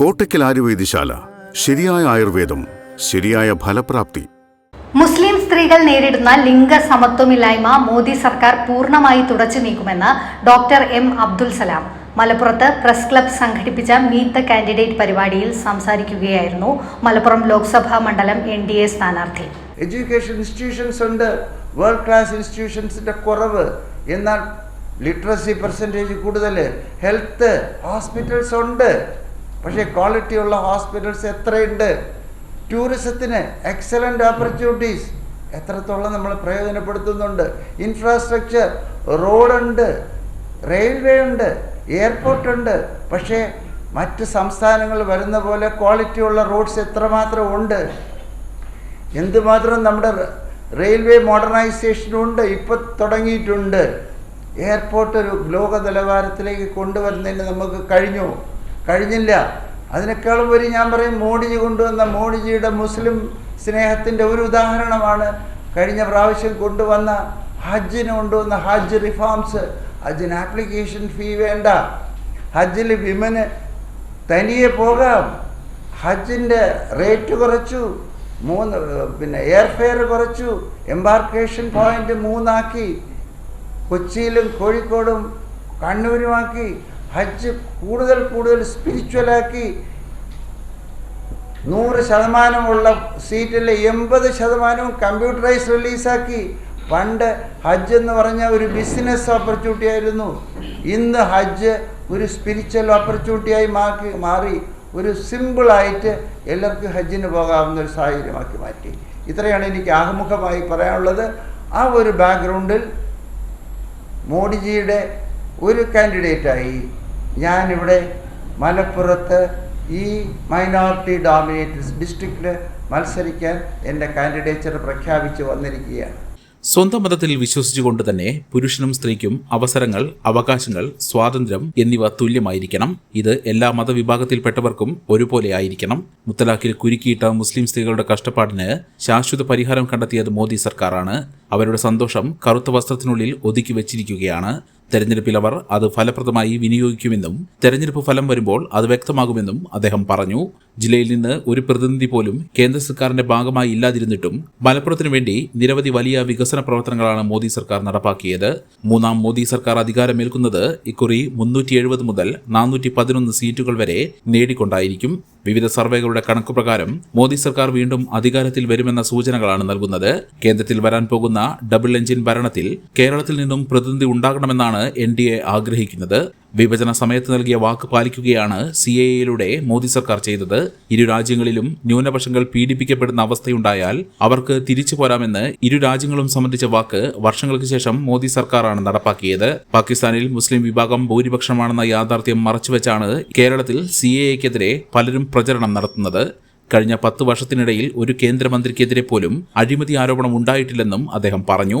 കോട്ടയ്ക്കൽ ആയുർവേദശാല ശരിയായ ആയുർവേദം ശരിയായ ഫലപ്രാപ്തി. മുസ്ലിം സ്ത്രീകൾ നേരിടുന്ന ലിംഗ സമത്വമില്ലായ്മ മോദി സർക്കാർ പൂർണമായി തുടച്ചു നീക്കുമെന്ന് ഡോക്ടർ എം അബ്ദുൽ സലാം. മലപ്പുറത്ത് പ്രസ് ക്ലബ് സംഘടിപ്പിച്ച മീറ്റ് ദ കാൻഡിഡേറ്റ് പരിപാടിയിൽ സംസാരിക്കുകയായിരുന്നു മലപ്പുറം ലോക്സഭാ മണ്ഡലം എൻ ഡി എ സ്ഥാനാർത്ഥി. എഡ്യൂക്കേഷൻ ഇൻസ്റ്റിറ്റ്യൂഷൻസ് ഉണ്ട്. വേൾഡ് ക്ലാസ് ഇൻസ്റ്റിറ്റ്യൂഷൻസിന്റെ കുറവ്. എന്നാൽ ലിറ്ററസി പെർസെന്റേജ് കൂടുതൽ ഹെൽത്ത് ഹോസ്പിറ്റൽസ് ഉണ്ട്. പക്ഷേ ക്വാളിറ്റി ഉള്ള ഹോസ്പിറ്റൽസ് എത്രയുണ്ട്? ടൂറിസത്തിന് എക്സലന്റ് ഓപ്പർച്യൂണിറ്റീസ് എത്രത്തോളം നമ്മൾ പ്രയോജനപ്പെടുത്തുന്നുണ്ട്? ഇൻഫ്രാസ്ട്രക്ചർ റോഡുണ്ട് റെയിൽവേ ഉണ്ട് എയർപോർട്ടുണ്ട് പക്ഷേ മറ്റ് സംസ്ഥാനങ്ങൾ വരുന്ന പോലെ ക്വാളിറ്റി ഉള്ള റോഡ്സ് എത്രമാത്രം ഉണ്ട്? എന്തുമാത്രം നമ്മുടെ റെയിൽവേ മോഡേണൈസേഷനുണ്ട് ഇപ്പം തുടങ്ങിയിട്ടുണ്ട്. എയർപോർട്ട് ഒരു ലോക നിലവാരത്തിലേക്ക് കൊണ്ടുവരുന്നതിന് നമുക്ക് കഴിഞ്ഞു. കഴിഞ്ഞില്ല. അതിനേക്കാളും ഒരു ഞാൻ പറയും മോഡിജി കൊണ്ടുവന്ന മോഡിജിയുടെ മുസ്ലിം സ്നേഹത്തിന്റെ ഒരു ഉദാഹരണമാണ്. കഴിഞ്ഞ പ്രാവശ്യം കൊണ്ടുവന്ന ഹജ്ജിന് കൊണ്ടുവന്ന ഹജ്ജ് റിഫോംസ്. ഹജ്ജിന് ആപ്ലിക്കേഷൻ ഫീ വേണ്ട. ഹജ്ജിൽ വിമന് തനിയെ പോകാം. ഹജ്ജിന്റെ റേറ്റ് കുറച്ചു. മൂന്ന് പിന്നെ എയർഫെയർ കുറച്ചു. എംബാർക്കേഷൻ പോയിന്റ് മൂന്നാക്കി. കൊച്ചിയിലും കോഴിക്കോടും കണ്ണൂരുമാക്കി. ഹജ്ജ് കൂടുതൽ കൂടുതൽ സ്പിരിച്വലാക്കി നൂറ് ശതമാനമുള്ള സീറ്റിലെ എൺപത് ശതമാനവും കമ്പ്യൂട്ടറൈസ് റിലീസാക്കി പണ്ട് ഹജ്ജ് എന്ന് പറഞ്ഞ ഒരു ബിസിനസ് ഓപ്പർച്യൂണിറ്റി ആയിരുന്നു. ഇന്ന് ഹജ്ജ് ഒരു സ്പിരിച്വൽ ഓപ്പർച്യൂണിറ്റിയായി മാക്കി മാറി. ഒരു സിമ്പിളായിട്ട് എല്ലാവർക്കും ഹജ്ജിന് പോകാവുന്ന ഒരു സാഹചര്യമാക്കി മാറ്റി. ഇത്രയാണ് എനിക്ക് ആമുഖമായി പറയാനുള്ളത്. ആ ഒരു ബാക്ക്ഗ്രൗണ്ടിൽ മോഡിജിയുടെ ഒരു കാൻഡിഡേറ്റായി ഞാനിവിടെ മലപ്പുറത്ത് ഈ മൈനോറിറ്റി ഡോമിനേറ്റഡ് ഡിസ്ട്രിക്റ്റിൽ മത്സരിക്കാൻ എന്റെ കാൻഡിഡേച്ചർ പ്രഖ്യാപിച്ചു വന്നിരിക്കുകയാണ്. സ്വന്തം മതത്തിൽ വിശ്വസിച്ചുകൊണ്ട് തന്നെ പുരുഷനും സ്ത്രീക്കും അവസരങ്ങൾ അവകാശങ്ങൾ സ്വാതന്ത്ര്യം എന്നിവ തുല്യമായിരിക്കണം. ഇത് എല്ലാ മതവിഭാഗത്തിൽപ്പെട്ടവർക്കും ഒരുപോലെ ആയിരിക്കണം. മുത്തലാഖിൽ കുരുക്കിയിട്ട മുസ്ലിം സ്ത്രീകളുടെ കഷ്ടപ്പാടിന് ശാശ്വത പരിഹാരം കണ്ടെത്തിയത് മോദി സർക്കാരാണ്. അവരുടെ സന്തോഷം കറുത്ത വസ്ത്രത്തിനുള്ളിൽ ഒതുക്കി വെച്ചിരിക്കുകയാണ്. തെരഞ്ഞെടുപ്പിൽ അവർ അത് ഫലപ്രദമായി വിനിയോഗിക്കുമെന്നും തെരഞ്ഞെടുപ്പ് ഫലം വരുമ്പോൾ അത് വ്യക്തമാകുമെന്നും അദ്ദേഹം പറഞ്ഞു. ജില്ലയിൽ നിന്ന് ഒരു പ്രതിനിധി പോലും കേന്ദ്ര സർക്കാരിന്റെ ഭാഗമായി ഇല്ലാതിരുന്നിട്ടും മലപ്പുറത്തിനു വേണ്ടി നിരവധി വലിയ വികസന പ്രവർത്തനങ്ങളാണ് മോദി സർക്കാർ നടപ്പാക്കിയത്. മൂന്നാം മോദി സർക്കാർ അധികാരമേൽക്കുന്നത് ഇക്കുറി മുന്നൂറ്റി എഴുപത് മുതൽ നാനൂറ്റി പതിനൊന്ന് സീറ്റുകൾ വരെ നേടിക്കൊണ്ടായിരിക്കും. വിവിധ സർവേകളുടെ കണക്കു പ്രകാരം മോദി സർക്കാർ വീണ്ടും അധികാരത്തിൽ വരുമെന്ന സൂചനകളാണ് നൽകുന്നത്. കേന്ദ്രത്തിൽ വരാൻ പോകുന്ന ഡബിൾ എഞ്ചിൻ ഭരണത്തിൽ കേരളത്തിൽ നിന്നും പ്രതിനിധി ഉണ്ടാകണമെന്നാണ് എൻ ആഗ്രഹിക്കുന്നത്. വിഭജന സമയത്ത് നൽകിയ വാക്ക് പാലിക്കുകയാണ് സി എ എയിലൂടെ മോദി സർക്കാർ ചെയ്തത്. ഇരു രാജ്യങ്ങളിലും ന്യൂനപക്ഷങ്ങൾ പീഡിപ്പിക്കപ്പെടുന്ന അവസ്ഥയുണ്ടായാൽ അവർക്ക് തിരിച്ചു പോരാമെന്ന് ഇരു രാജ്യങ്ങളും സംബന്ധിച്ച വാക്ക് വർഷങ്ങൾക്ക് ശേഷം മോദി സർക്കാരാണ് നടപ്പാക്കിയത്. പാകിസ്ഥാനിൽ മുസ്ലിം വിഭാഗം ഭൂരിപക്ഷമാണെന്ന യാഥാർത്ഥ്യം മറച്ചുവെച്ചാണ് കേരളത്തിൽ സി എ എക്കെതിരെ പലരും പ്രചരണം നടത്തുന്നത്. കഴിഞ്ഞ പത്ത് വർഷത്തിനിടയിൽ ഒരു കേന്ദ്രമന്ത്രിക്കെതിരെ പോലും അഴിമതി ആരോപണം ഉണ്ടായിട്ടില്ലെന്നും അദ്ദേഹം പറഞ്ഞു.